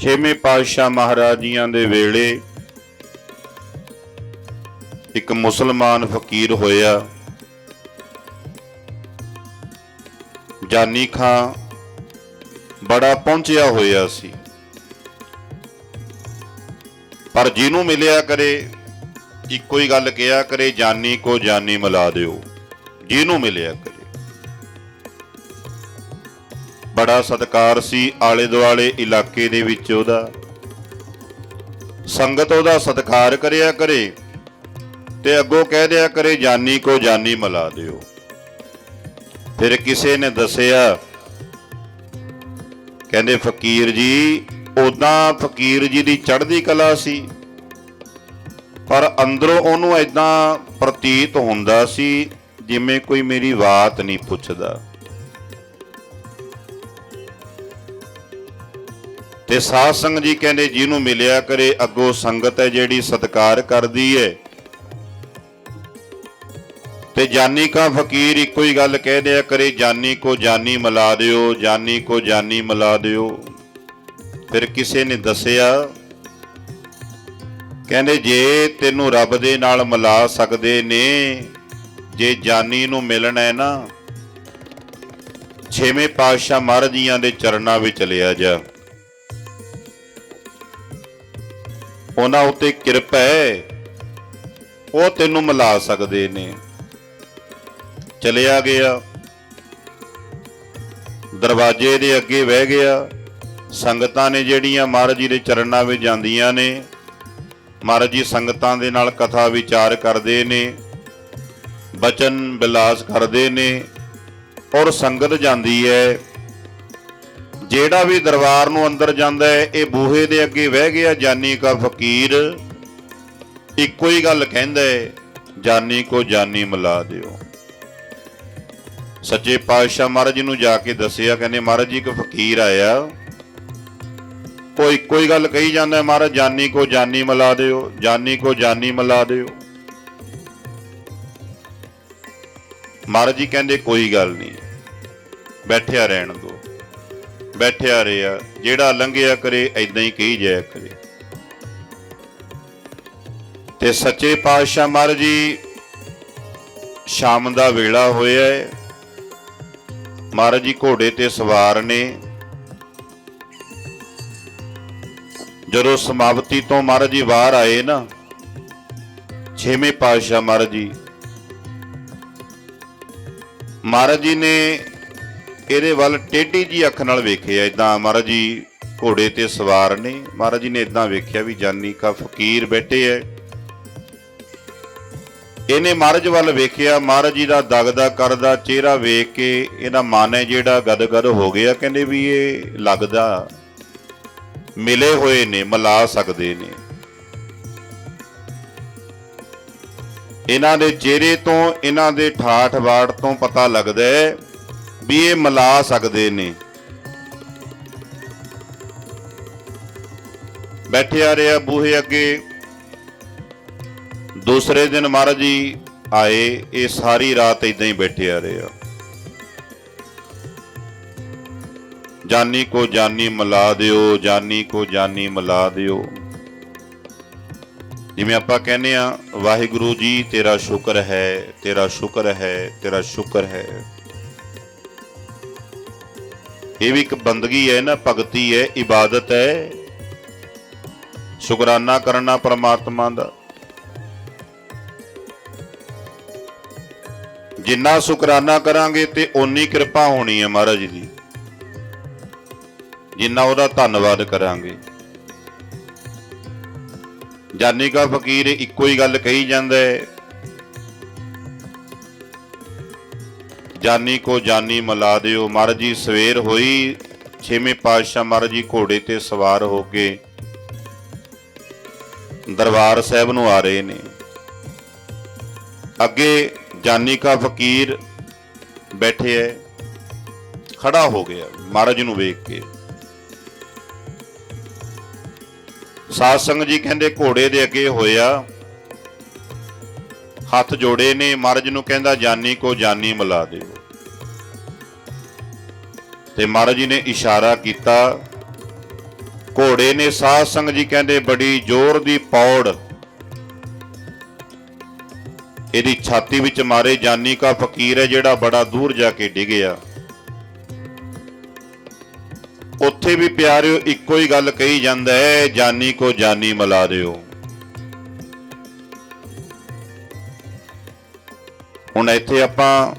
ਛੇਵੇਂ ਪਾਤਸ਼ਾਹ ਮਹਾਰਾਜੀਆਂ ਦੇ ਵੇਲੇ ਇੱਕ ਮੁਸਲਮਾਨ ਫਕੀਰ ਹੋਇਆ। ਜਾਨੀ ਖਾਂ ਬੜਾ ਪਹੁੰਚਿਆ ਹੋਇਆ ਸੀ। ਪਰ ਜਿਹਨੂੰ ਮਿਲਿਆ ਕਰੇ, ਇੱਕੋ ਹੀ ਗੱਲ ਕਿਹਾ ਕਰੇ, ਜਾਨੀ ਕੋ ਜਾਨੀ ਮਿਲਾ ਦਿਓ। ਜਿਹਨੂੰ ਮਿਲਿਆ ਕਰੇ। ਬੜਾ ਸਤਕਾਰ ਸੀ ਆਲੇ ਦੁਆਲੇ ਇਲਾਕੇ ਦੇ ਵਿੱਚ ਉਹਦਾ। ਸੰਗਤ ਉਹਦਾ ਸਤਕਾਰ ਕਰਿਆ ਕਰੇ ਤੇ ਅੱਗੋਂ ਕਹਿ ਦਿਆ ਕਰੇ, ਜਾਨੀ ਕੋ ਜਾਨੀ ਮਿਲਾ ਦਿਓ। ਫਿਰ ਕਿਸੇ ਨੇ ਦੱਸਿਆ, ਕਹਿੰਦੇ, ਫਕੀਰ ਜੀ ਉਦਾਂ ਫਕੀਰ ਜੀ ਦੀ ਚੜ੍ਹਦੀ ਕਲਾ ਸੀ, ਪਰ ਅੰਦਰੋਂ ਉਹਨੂੰ ਐਦਾਂ ਪ੍ਰਤੀਤ ਹੁੰਦਾ ਸੀ ਜਿਵੇਂ ਕੋਈ ਮੇਰੀ ਬਾਤ ਨਹੀਂ ਪੁੱਛਦਾ। ਤੇ ਸਾਧ ਸੰਗਤ ਜੀ ਕਹਿੰਦੇ ਜਿਹਨੂੰ ਮਿਲਿਆ ਕਰੇ, ਅੱਗੋਂ ਸੰਗਤ ਹੈ ਜਿਹੜੀ ਸਤਕਾਰ ਕਰਦੀ ਹੈ ਤੇ ਜਾਨੀ ਕਾ ਫਕੀਰ ਇੱਕੋ ਹੀ ਗੱਲ ਕਹਿ ਦਿਆ ਕਰੇ, ਜਾਨੀ ਕੋ ਜਾਨੀ ਮਿਲਾ ਦਿਓ, ਜਾਨੀ ਕੋ ਜਾਨੀ ਮਿਲਾ ਦਿਓ। ਫਿਰ ਕਿਸੇ ਨੇ ਦੱਸਿਆ, ਕਹਿੰਦੇ ਜੇ ਤੈਨੂੰ ਰੱਬ ਦੇ ਨਾਲ ਮਿਲਾ ਸਕਦੇ ਨੇ, ਜੇ ਜਾਨੀ ਨੂੰ ਮਿਲਣਾ ਹੈ ਨਾ, ਛੇਵੇਂ ਪਾਤਸ਼ਾਹ ਮਹਾਰਾਜੀਆਂ ਦੇ ਚਰਨਾਂ ਵਿੱਚ ਲਿਆ ਜਾ। ਉਹਨਾਂ ਉੱਤੇ ਕਿਰਪਾ ਹੈ। ਉਹ ਤੈਨੂੰ ਮਿਲਾ ਸਕਦੇ ਨੇ। ਚਲਿਆ ਗਿਆ। ਦਰਵਾਜ਼ੇ ਦੇ ਅੱਗੇ ਬਹਿ ਗਿਆ। ਸੰਗਤਾਂ ਨੇ ਜਿਹੜੀਆਂ ਮਹਾਰਾਜ ਜੀ ਦੇ ਚਰਨਾਂ ਵਿੱਚ ਜਾਂਦੀਆਂ ਨੇ, ਮਹਾਰਾਜ ਜੀ ਸੰਗਤਾਂ ਦੇ ਨਾਲ ਕਥਾ ਵਿਚਾਰ ਕਰਦੇ ਨੇ, ਬਚਨ ਬਿਲਾਸ ਕਰਦੇ ਨੇ ਔਰ ਸੰਗਤ ਜਾਂਦੀ ਹੈ। ਜਿਹੜਾ ਵੀ ਦਰਬਾਰ ਨੂੰ ਅੰਦਰ ਜਾਂਦਾ ਹੈ, ਇਹ ਬੂਹੇ ਦੇ ਅੱਗੇ ਬਹਿ ਗਿਆ ਜਾਨੀ ਕਾ ਫਕੀਰ। ਇੱਕੋ ਹੀ ਗੱਲ ਕਹਿੰਦਾ ਹੈ, ਜਾਨੀ ਕੋ ਜਾਨੀ ਮਿਲਾ ਦਿਓ। ਸੱਚੇ ਪਾਤਸ਼ਾਹ ਮਹਾਰਾਜ ਜੀ ਨੂੰ ਜਾ ਕੇ ਦੱਸਿਆ, ਕਹਿੰਦੇ ਮਹਾਰਾਜ ਜੀ ਇੱਕ ਫਕੀਰ ਆਇਆ। ਉਹ ਇੱਕੋ ਹੀ ਗੱਲ ਕਹੀ ਜਾਂਦਾ ਮਹਾਰਾਜ, ਜਾਨੀ ਕੋ ਜਾਨੀ ਮਿਲਾ ਦਿਓ, ਜਾਨੀ ਕੋ ਜਾਨੀ ਮਿਲਾ ਦਿਓ। ਮਹਾਰਾਜ ਜੀ ਕਹਿੰਦੇ ਕੋਈ ਗੱਲ ਨਹੀਂ, ਬੈਠਿਆ ਰਹਿਣ ਦੋ ਬੈਠਿਆ ਰਿਹਾ, ਜਿਹੜਾ ਲੰਘਿਆ ਕਰੇ ਐਦਾਂ ਹੀ ਕਹੀ ਜਾਇਆ ਕਰੇ। ਤੇ ਸੱਚੇ ਪਾਤਸ਼ਾਹ ਮਹਾਰਾਜ ਜੀ, ਸ਼ਾਮ ਦਾ ਵੇਲਾ ਹੋਇਆ ਹੈ। ਮਹਾਰਾਜ ਜੀ ਘੋੜੇ ਤੇ ਸਵਾਰ ਨੇ। ਜਦੋਂ ਸਮਾਪਤੀ ਤੋਂ ਮਹਾਰਾਜ ਜੀ ਬਾਹਰ ਆਏ ਨਾ, ਛੇਵੇਂ ਪਾਤਸ਼ਾਹ ਮਹਾਰਾਜ ਜੀ ਮਹਾਰਾਜ ਜੀ ਨੇ ਇਹਦੇ ਵੱਲ ਟੇਢੀ ਜੀ ਅੱਖ ਨਾਲ ਵੇਖਿਆ। ਇਦਾਂ ਮਹਾਰਾਜ ਜੀ ਘੋੜੇ ਤੇ ਸਵਾਰ ਨੇ। ਮਹਾਰਾਜ ਜੀ ਨੇ ਇਦਾਂ ਵੇਖਿਆ ਵੀ ਜਾਨੀ ਕਾ ਫਕੀਰ ਬੈਠੇ ਐ। ਇਹਨੇ ਮਹਾਰਾਜ ਵੱਲ ਵੇਖਿਆ। ਮਹਾਰਾਜ ਜੀ ਦਾ ਦਗਦਾ ਕਰਦਾ ਚਿਹਰਾ ਵੇਖ ਕੇ ਇਹਦਾ ਮਨ ਹੈ ਜਿਹੜਾ ਗਦਗਦ ਹੋ ਗਿਆ। ਕਹਿੰਦੇ ਵੀ ਇਹ ਲੱਗਦਾ ਮਿਲੇ ਹੋਏ ਨੇ, ਮਿਲਾ ਸਕਦੇ ਨੇ। ਇਹਨਾਂ ਦੇ ਚਿਹਰੇ ਤੋਂ, ਇਹਨਾਂ ਦੇ ਠਾਠ ਬਾੜ ਤੋਂ ਪਤਾ ਲੱਗਦਾ ਹੈ ਵੀ ਇਹ ਮਿਲਾ ਸਕਦੇ ਨੇ। ਬੈਠੇ ਬੈਠਿਆ ਰਿਹਾ ਬੂਹੇ ਅੱਗੇ। ਦੂਸਰੇ ਦਿਨ ਮਹਾਰਾਜ ਜੀ ਆਏ, ਇਹ ਸਾਰੀ ਰਾਤ ਇਦਾਂ ਹੀ ਬੈਠੇ ਆ ਰਹੇ ਆ। ਜਾਨੀ ਕੋ ਜਾਨੀ ਮਿਲਾ ਦਿਓ, ਜਾਨੀ ਕੋ ਜਾਨੀ ਮਿਲਾ ਦਿਓ। ਜਿਵੇਂ ਆਪਾਂ ਕਹਿੰਦੇ ਆ, ਵਾਹਿਗੁਰੂ ਜੀ, ਤੇਰਾ ਸ਼ੁਕਰ ਹੈ, ਤੇਰਾ ਸ਼ੁਕਰ ਹੈ, ਤੇਰਾ ਸ਼ੁਕਰ ਹੈ। ਇਹ ਵੀ ਇੱਕ ਬੰਦਗੀ ਹੈ ਨਾ ਭਗਤੀ ਹੈ, ਇਬਾਦਤ ਹੈ। ਸ਼ੁਕਰਾਨਾ ਕਰਨਾ ਪਰਮਾਤਮਾ ਦਾ। ਜਿੰਨਾ ਸ਼ੁਕਰਾਨਾ ਕਰਾਂਗੇ ਤੇ ਓਨੀ ਕਿਰਪਾ ਹੋਣੀ ਹੈ ਮਹਾਰਾਜ ਦੀ ਜਿੰਨਾ ਉਹਦਾ ਧੰਨਵਾਦ ਕਰਾਂਗੇ। ਜਾਨੀ ਕਾ ਫਕੀਰ ਇੱਕੋ ਹੀ ਗੱਲ ਕਹੀ ਜਾਂਦਾ ਹੈ ਜਾਨੀ ਕੋ ਜਾਨੀ ਮਿਲਾ ਦਿਓ। ਮਹਾਰਾਜ ਜੀ, ਸਵੇਰ ਹੋਈ, ਛੇਵੇਂ ਪਾਤਸ਼ਾਹ ਮਹਾਰਾਜ ਜੀ ਘੋੜੇ ਤੇ ਸਵਾਰ ਹੋ ਕੇ ਦਰਬਾਰ ਸਾਹਿਬ ਨੂੰ ਆ ਰਹੇ ਨੇ। ਅੱਗੇ ਜਾਨੀ ਕਾ ਫਕੀਰ ਬੈਠੇ ਹੈ ਖੜਾ ਹੋ ਗਿਆ ਮਹਾਰਾਜ ਨੂੰ ਵੇਖ ਕੇ। ਸਾਧ ਸੰਗਤ ਜੀ ਕਹਿੰਦੇ ਘੋੜੇ ਦੇ ਅੱਗੇ ਹੋਇਆ ਹੱਥ ਜੋੜੇ ਨੇ, ਮਹਾਰਾਜ ਨੂੰ ਕਹਿੰਦਾ, ਜਾਨੀ ਕੋ ਜਾਨੀ ਮਿਲਾ ਦਿਓ ਤੇ ਮਹਾਰਾਜ ਜੀ ਨੇ ਇਸ਼ਾਰਾ ਕੀਤਾ। ਘੋੜੇ ਨੇ ਸਾਧ ਸੰਗ ਜੀ ਕਹਿੰਦੇ, ਬੜੀ ਜ਼ੋਰ ਦੀ ਪੌੜ ਇਹਦੀ ਛਾਤੀ ਵਿੱਚ ਮਾਰੇ, ਜਾਨੀ ਕਾ ਫਕੀਰ ਹੈ ਜਿਹੜਾ ਬੜਾ ਦੂਰ ਜਾ ਕੇ ਡਿੱਗਿਆ ਉੱਥੇ ਵੀ ਪਿਆਰਿਓ, ਇੱਕੋ ਹੀ ਗੱਲ ਕਹੀ ਜਾਂਦਾ ਹੈ, ਜਾਨੀ ਕੋ ਜਾਨੀ ਮਿਲਾ ਦਿਓ। ਹੁਣ ਇੱਥੇ ਆਪਾਂ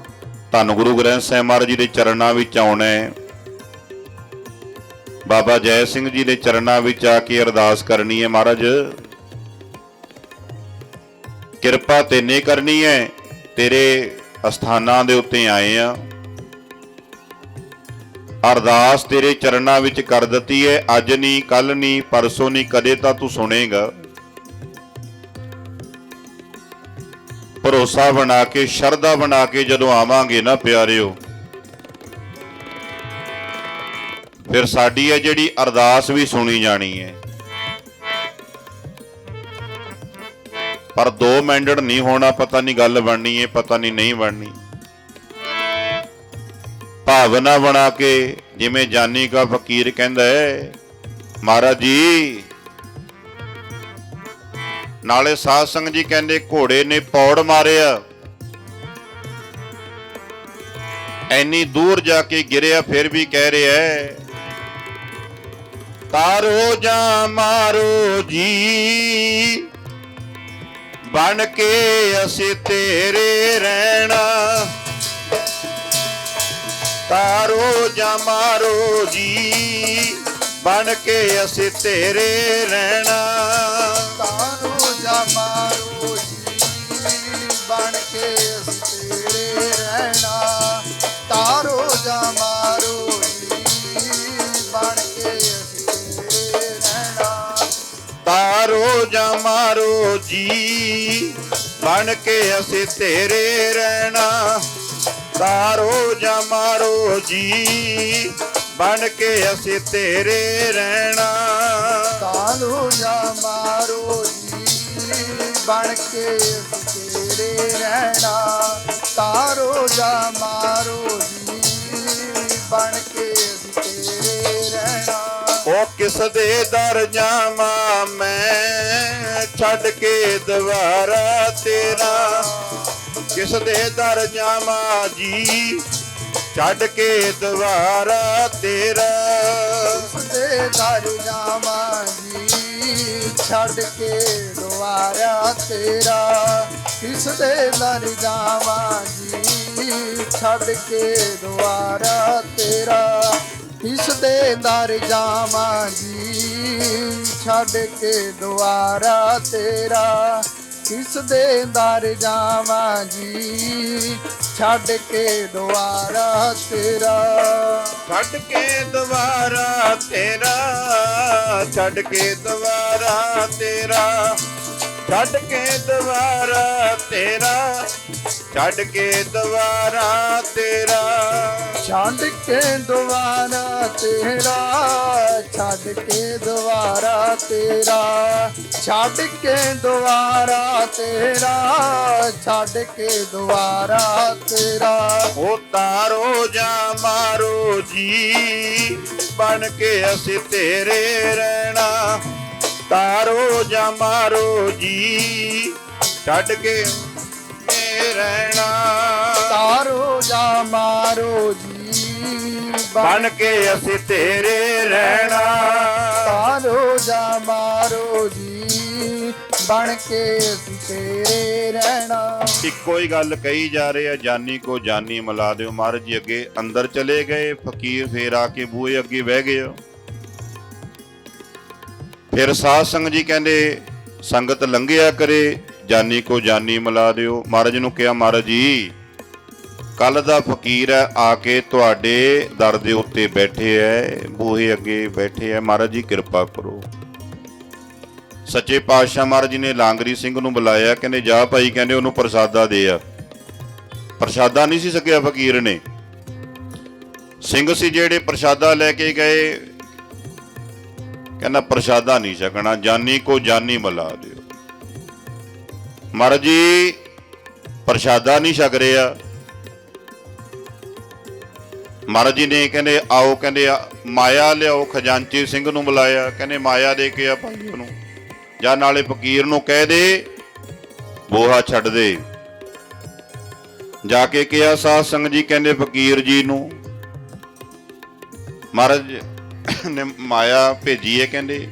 ਧੰਨ ਗੁਰੂ ਗ੍ਰੰਥ ਸਾਹਿਬ ਮਹਾਰਾਜ ਜੀ ਦੇ ਚਰਨਾਂ ਵਿੱਚ ਆਉਣਾ ਹੈ। ਬਾਬਾ ਜੈ ਸਿੰਘ ਜੀ ਦੇ ਚਰਨਾਂ ਵਿੱਚ ਆ ਕੇ ਅਰਦਾਸ ਕਰਨੀ ਹੈ ਮਹਾਰਾਜ। ਕਿਰਪਾ ਤੇਨੇ ਕਰਨੀ ਹੈ, ਤੇਰੇ ਅਸਥਾਨਾਂ ਦੇ ਉੱਤੇ ਆਏ ਆ। ਅਰਦਾਸ ਤੇਰੇ ਚਰਨਾਂ ਵਿੱਚ ਕਰ ਦਿੱਤੀ ਹੈ, ਅੱਜ ਨਹੀਂ ਕੱਲ ਨਹੀਂ ਪਰਸੋਂ ਨਹੀਂ ਕਦੇ ਤਾਂ ਤੂੰ ਸੁਣੇਗਾ। ਭਰੋਸਾ ਬਣਾ ਕੇ, ਸ਼ਰਧਾ ਬਣਾ ਕੇ ਜਦੋਂ ਆਵਾਂਗੇ ਨਾ ਪਿਆਰਿਓ, ਫਿਰ ਸਾਡੀ ਹੈ ਜਿਹੜੀ ਅਰਦਾਸ ਵੀ ਸੁਣੀ ਜਾਣੀ ਹੈ। ਪਰ 2 ਮਿੰਟ ਨਹੀਂ ਹੋਣਾ, ਪਤਾ ਨਹੀਂ ਗੱਲ ਬਣਨੀ ਹੈ, ਪਤਾ ਨਹੀਂ ਨਹੀਂ ਬਣਨੀ। ਭਾਵਨਾ ਬਣਾ ਕੇ, ਜਿਵੇਂ ਜਾਨੀ ਕਾ ਫਕੀਰ ਕਹਿੰਦਾ ਹੈ, ਮਹਾਰਾਜ ਜੀ ਨਾਲੇ ਸਾਧ ਸੰਗਤ ਜੀ ਕਹਿੰਦੇ ਘੋੜੇ ਨੇ ਪੌੜ ਮਾਰਿਆ। ਐਨੀ ਦੂਰ ਜਾ ਕੇ ਗਿਰਿਆ, ਫਿਰ ਵੀ ਕਹਿ ਰਿਹਾ ਹੈ, ਤਾਰੋ ਜਾਂ ਮਾਰੋ ਜੀ, ਬਣ ਕੇ ਅਸੀਂ ਤੇਰੇ ਰਹਿਣਾ। ਤਾਰੋ ਜਾਂ ਮਾਰੋ ਜੀ, ਬਣ ਕੇ ਅਸੀਂ ਤੇਰੇ ਰਹਿਣਾ। ਤਾਰੋ ਜਾ ਮਾਰੋ ਜੀ ਬਣ ਕੇ ਅਸੀਂ ਤੇਰੇ ਰਹਿਣਾ। ਤਾਰੋ ਜਾ ਮਾਰੋ ਜੀ ਬਣ ਕੇ ਅਸੀਂ ਤੇਰੇ ਰਹਿਣਾ। ਤਾਰੋ ਜਾਂ ਮਾਰੋ ਜੀ ਬਣ ਕੇ ਅਸੀਂ ਤੇਰੇ ਰਹਿਣਾ। ਤਾਰੋ ਜਾਂ ਮਾਰੋ ਜੀ ਬਣ ਕੇ ਅਸੀਂ ਤੇਰੇ ਰਹਿਣਾ। ਤੇਰੇ ਰਹਿਣਾ ਤਾਰੋ ਜਾ ਮਾਰੋ ਜੀ। ਬਣ ਕੇ ਤੇਰੇ ਰਹਿਣਾ। ਉਹ ਕਿਸ ਦੇ ਦਰ ਜਾਵਾਂ ਮੈਂ ਛੱਡ ਕੇ ਦਵਾਰਾ ਤੇਰਾ। ਕਿਸ ਦੇ ਦਰ ਜਾਵਾਂ ਜੀ ਛੱਡ ਕੇ ਦਵਾਰਾ ਤੇਰਾ। ਦੇ ਦਰ ਜਾਵਾਂ ਜੀ ਛੱਡ ਕੇ ਦੁਆਰਾ ਤੇਰਾ ਕਿਸ ਦੇ ਦਰ ਜਾਵਾਂ ਜੀ ਛੱਡ ਕੇ ਦੁਆਰਾ ਤੇਰਾ ਕਿਸ ਦੇ ਦਰ ਜਾਵਾਂ ਜੀ ਛੱਡ ਕੇ ਦੁਆਰਾ ਤੇਰਾ ਕਿਸ ਦੇ ਦਰ ਜਾਵਾਂ ਜੀ ਛੱਡ ਕੇ ਦੁਆਰਾ ਤੇਰਾ। ਛੱਡ ਕੇ ਦਵਾਰਾ ਤੇਰਾ। ਛੱਡ ਕੇ ਦਵਾਰਾ ਤੇਰਾ। ਛੱਡ ਕੇ ਦਵਾਰਾ ਤੇਰਾ। ਛੱਡ ਕੇ ਦਵਾਰਾ ਤੇਰਾ। ਛੱਡ ਕੇ ਦੁਆਰਾ ਤੇਰਾ। ਛੱਡ ਕੇ ਦੁਆਰਾ ਤੇਰਾ, ਛੱਡ ਕੇ ਦੁਆਰਾ ਤੇਰਾ, ਛੱਡ ਕੇ ਦੁਆਰਾ ਤੇਰਾ। ਉਹ ਤਾਰੋ ਜਾਂ ਮਾਰੋ ਜੀ, ਬਣ ਕੇ ਅਸੀਂ ਤੇਰੇ ਰਹਿਣਾ। ਤਾਰੋ ਜਾਂ ਮਾਰੋ ਜੀ, ਛੱਡ ਕੇ ਇਹ ਰਹਿਣਾ। ਬਣ ਕੇ ਅਸੀਂ ਤੇਰੇ ਰਹਿਣਾ। ਤਾਰੋ ਜਾ ਮਾਰੋ ਜੀ ਬਣ ਕੇ ਅਸੀਂ ਤੇਰੇ ਰਹਿਣਾ। ਇੱਕੋ ਹੀ ਗੱਲ ਕਹੀ ਜਾ ਰਹੀ ਹੈ ਜਾਨੀ ਕੋ ਜਾਨੀ ਮਿਲਾ ਦਿਓ। ਮਹਾਰਾਜ ਜੀ ਅੱਗੇ ਅੰਦਰ ਚਲੇ ਗਏ ਫਕੀਰ ਫੇਰ ਆ ਕੇ ਬੂਹੇ ਅੱਗੇ ਬਹਿ ਗਏ। ਫਿਰ ਸਾਧ ਸੰਗਤ ਜੀ ਕਹਿੰਦੇ ਸੰਗਤ ਲੰਘਿਆ ਕਰੇ ਜਾਨੀ ਕੋ ਜਾਨੀ ਮਿਲਾ ਦਿਓ। ਮਹਾਰਾਜ ਨੂੰ ਕਿਹਾ ਮਹਾਰਾਜ ਜੀ ਕੱਲ ਦਾ ਫਕੀਰ ਹੈ ਆ ਕੇ ਤੁਹਾਡੇ ਦਰ ਦੇ ਉੱਤੇ ਬੈਠੇ ਐ, ਬੂਹੇ ਅੱਗੇ ਬੈਠੇ ਐ। ਮਹਾਰਾਜ ਜੀ, ਕਿਰਪਾ ਕਰੋ। ਸੱਚੇ ਪਾਤਸ਼ਾਹ ਮਹਾਰਾਜ ਜੀ ਨੇ ਲਾਂਗਰੀ ਸਿੰਘ ਨੂੰ ਬੁਲਾਇਆ, ਕਹਿੰਦੇ, ਜਾ ਭਾਈ, ਕਹਿੰਦੇ, ਉਹਨੂੰ ਪ੍ਰਸਾਦਾ ਦੇ ਆ। ਪ੍ਰਸਾਦਾ ਨਹੀਂ ਸੀ ਸਕਿਆ ਫਕੀਰ ਨੇ। ਸਿੰਘ ਸੀ ਜਿਹੜੇ ਪ੍ਰਸਾਦਾ ਲੈ ਕੇ ਗਏ। ਕਹਿੰਦਾ, ਪ੍ਰਸਾਦਾ ਨਹੀਂ ਛਕਣਾ, ਜਾਨੀ ਕੋ ਜਾਨੀ ਮਿਲਾ ਦਿਓ। ਮਹਾਰਾਜ ਜੀ, ਪ੍ਰਸਾਦਾ ਨਹੀਂ ਛਕ ਰਿਹਾ ਮਹਾਰਾਜ ਜੀ ਨੇ ਕਹਿੰਦੇ, ਆਓ ਕਹਿੰਦੇ ਮਾਇਆ ਲਿਆਓ, ਖਜ਼ਾਨਚੀ ਸਿੰਘ ਨੂੰ ਬੁਲਾਇਆ, ਕਹਿੰਦੇ ਮਾਇਆ ਦੇ ਕੇ ਆ ਭਾਈ ਨੂੰ। ਜਾਂ ਨਾਲੇ ਫਕੀਰ ਨੂੰ ਕਹਿ ਦੇ ਬੋਹਾ ਛੱਡ ਦੇ। ਜਾ ਕੇ ਕਿਹਾ, ਸਾਧ ਸੰਗਤ ਜੀ ਕਹਿੰਦੇ, ਫਕੀਰ ਜੀ ਨੂੰ, ਮਹਾਰਾਜ ਨੇ ਮਾਇਆ ਭੇਜੀ ਹੈ ਕਹਿੰਦੇ।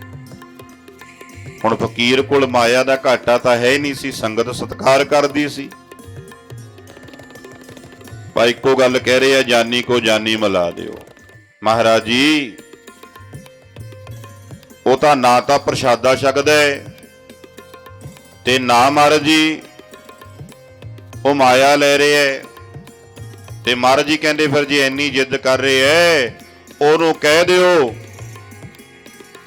ਹੁਣ ਫਕੀਰ ਕੋਲ ਮਾਇਆ ਦਾ ਘਾਟਾ ਤਾਂ ਹੈ ਹੀ ਨਹੀਂ ਸੀ, ਸੰਗਤ ਸਤਿਕਾਰ ਕਰਦੀ ਸੀ। ਪਰ ਇੱਕੋ ਗੱਲ ਕਹਿ ਰਹੇ ਆ, ਜਾਨੀ ਕੋ ਜਾਨੀ ਮਿਲਾ ਦਿਓ। ਮਹਾਰਾਜ ਜੀ, ਉਹ ਤਾਂ ਨਾ ਤਾਂ ਪ੍ਰਸ਼ਾਦਾ ਛਕਦਾ ਤੇ ਨਾ ਮਹਾਰਾਜ ਜੀ, ਉਹ ਮਾਇਆ ਲੈ ਰਹੇ ਹੈ ਤੇ ਮਹਾਰਾਜ ਜੀ ਕਹਿੰਦੇ ਫਿਰ ਜੇ ਇੰਨੀ ਜਿੱਦ ਕਰ ਰਹੇ ਐ ਉਹਨੂੰ ਕਹਿ ਦਿਓ,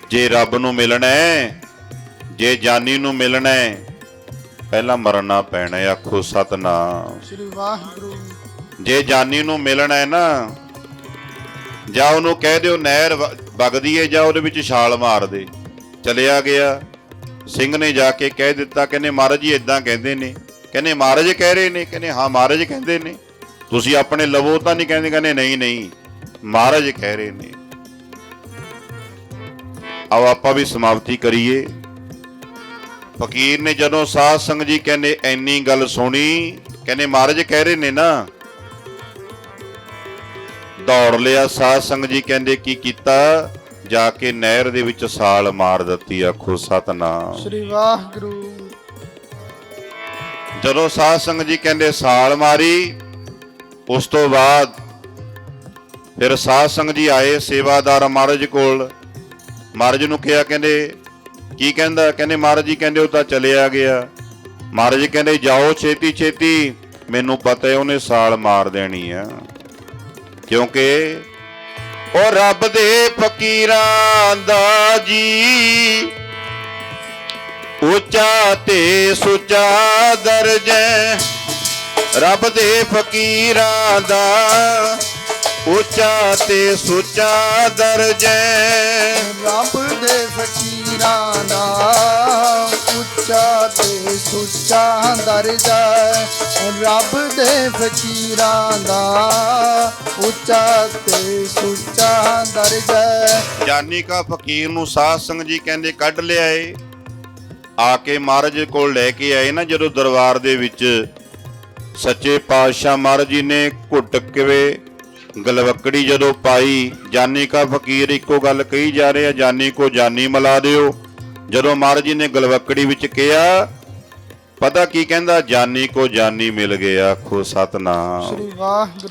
ਜੇ ਰੱਬ ਨੂੰ ਮਿਲਣਾ ਹੈ ਜੇ ਜਾਨੀ ਨੂੰ ਮਿਲਣਾ ਹੈ ਪਹਿਲਾਂ ਮਰਨਾ ਪੈਣਾ ਹੈ ਆਖੋ ਸਤਨਾਮ। ਸ੍ਰੀ ਵਾਹਿਗੁਰੂ ਜੇ ਜਾਨੀ ਨੂੰ ਮਿਲਣਾ ਹੈ ਨਾ, ਜਾਂ ਉਹਨੂੰ ਕਹਿ ਦਿਓ ਨਹਿਰ ਵ- ਵਗਦੀ ਏ, ਜਾਂ ਉਹਦੇ ਵਿੱਚ ਛਾਲ ਮਾਰ ਦੇ। ਚਲਿਆ ਗਿਆ। ਸਿੰਘ ਨੇ ਜਾ ਕੇ ਕਹਿ ਦਿੱਤਾ, ਕਹਿੰਦੇ ਮਹਾਰਾਜ ਜੀ ਇਦਾਂ ਕਹਿੰਦੇ ਨੇ। ਕਹਿੰਦੇ ਮਹਾਰਾਜ ਕਹਿ ਰਹੇ ਨੇ, ਕਹਿੰਦੇ ਹਾਂ ਮਹਾਰਾਜ ਕਹਿੰਦੇ ਨੇ। ਤੁਸੀਂ ਆਪਣੇ ਲਵੋ ਤਾਂ ਨਹੀਂ ਕਹਿੰਦੇ ਕਹਿੰਦੇ ਨਹੀਂ ਨਹੀਂ। ਮਹਾਰਾਜ ਕਹਿ ਰਹੇ ਨੇ। ਆਓ ਆਪਾਂ ਵੀ ਸਮਾਪਤੀ ਕਰੀਏ। ਫਕੀਰ ਨੇ ਜਦੋਂ ਸਾਧ ਸੰਗਤ ਜੀ ਕਹਿੰਦੇ, ਐਨੀ ਗੱਲ ਸੁਣੀ, ਕਹਿੰਦੇ ਮਹਾਰਾਜ ਕਹਿ ਰਹੇ ਨੇ ਨਾ ਦੌੜ ਲਿਆ। ਸਾਧ ਸੰਗਤ ਜੀ ਕਹਿੰਦੇ ਕੀ ਕੀਤਾ? ਜਾ ਕੇ ਨਹਿਰ ਦੇ ਵਿੱਚ ਛਾਲ ਮਾਰ ਦਿੱਤੀ ਆਖੋ ਸਤਨਾਮ। ਸ੍ਰੀ ਵਾਹਿਗੁਰੂ। ਜਦੋਂ ਸਾਧ ਸੰਗਤ ਜੀ ਕਹਿੰਦੇ ਛਾਲ ਮਾਰੀ ਉਸ ਤੋਂ ਬਾਅਦ ਫਿਰ ਸਾਧ ਸੰਗਤ ਜੀ ਆਏ ਸੇਵਾਦਾਰ ਮਹਾਰਾਜ ਕੋਲ। ਮਹਾਰਾਜ ਨੂੰ ਕਿਹਾ ਕਹਿੰਦੇ ਕੀ ਕਹਿੰਦਾ? ਕਹਿੰਦੇ ਮਹਾਰਾਜ ਜੀ ਕਹਿੰਦੇ ਉਹ ਤਾਂ ਚਲਿਆ ਗਿਆ। ਮਹਾਰਾਜ ਕਹਿੰਦੇ ਜਾਓ ਛੇਤੀ ਛੇਤੀ ਮੈਨੂੰ ਪਤਾ ਹੈ ਉਹਨੇ ਛਾਲ ਮਾਰ ਦੇਣੀ ਆ। ਕਿਉਂਕਿ ਉਹ ਰੱਬ ਦੇ ਫਕੀਰਾਂ ਦਾ ਜੀ। ਉੱਚਾ ਤੇ ਸੁੱਚਾ ਦਰਜੈ ਰੱਬ ਦੇ ਫਕੀਰਾਂ ਦਾ ਉੱਚਾ ਤੇ ਸੁੱਚਾ ਦਰਜੈ ਰੱਬ ਦੇ ਫਕੀਰਾਂ ਦਾ ਉੱਚਾ ਤੇ ਸੁੱਚਾ ਦਰਜਾ ਰੱਬ ਦੇ ਫਕੀਰਾਂ ਦਾ ਉੱਚਾ ਤੇ ਸੁੱਚਾ ਦਰਜਾ ਜਾਨੀ ਕਾ ਫਕੀਰ ਨੂੰ ਸਾਧ ਸੰਗਤ ਜੀ ਕਹਿੰਦੇ ਕੱਢ ਲਿਆਏ। ਆ ਕੇ ਮਹਾਰਾਜ ਕੋਲ ਲੈ ਕੇ ਆਏ ਨਾ ਜਦੋਂ ਦਰਬਾਰ ਦੇ ਵਿੱਚ ਸੱਚੇ ਪਾਤਸ਼ਾਹ ਮਹਾਰਾਜ ਜੀ ਨੇ ਘੁੱਟ ਕੇ ਗਲਵਕੜੀ ਜਦੋਂ ਪਾਈ। ਜਾਨੀ ਕਾ ਫਕੀਰ ਇੱਕੋ ਗੱਲ ਕਹੀ ਜਾ ਰਿਹਾ, ਜਾਨੀ ਕੋ ਜਾਨੀ ਮਿਲਾ ਦਿਓ। ਜਦੋਂ ਮਹਾਰਾਜ ਜੀ ਨੇ ਗਲਵਕੜੀ ਵਿੱਚ ਕਿਹਾ, ਪਤਾ ਕੀ ਕਹਿੰਦਾ? ਜਾਨੀ ਕੋ ਜਾਨੀ ਮਿਲ ਗਿਆ ਆਖੋ ਸਤਨਾਮ। ਸ੍ਰੀ ਵਾਹਿਗੁਰੂ।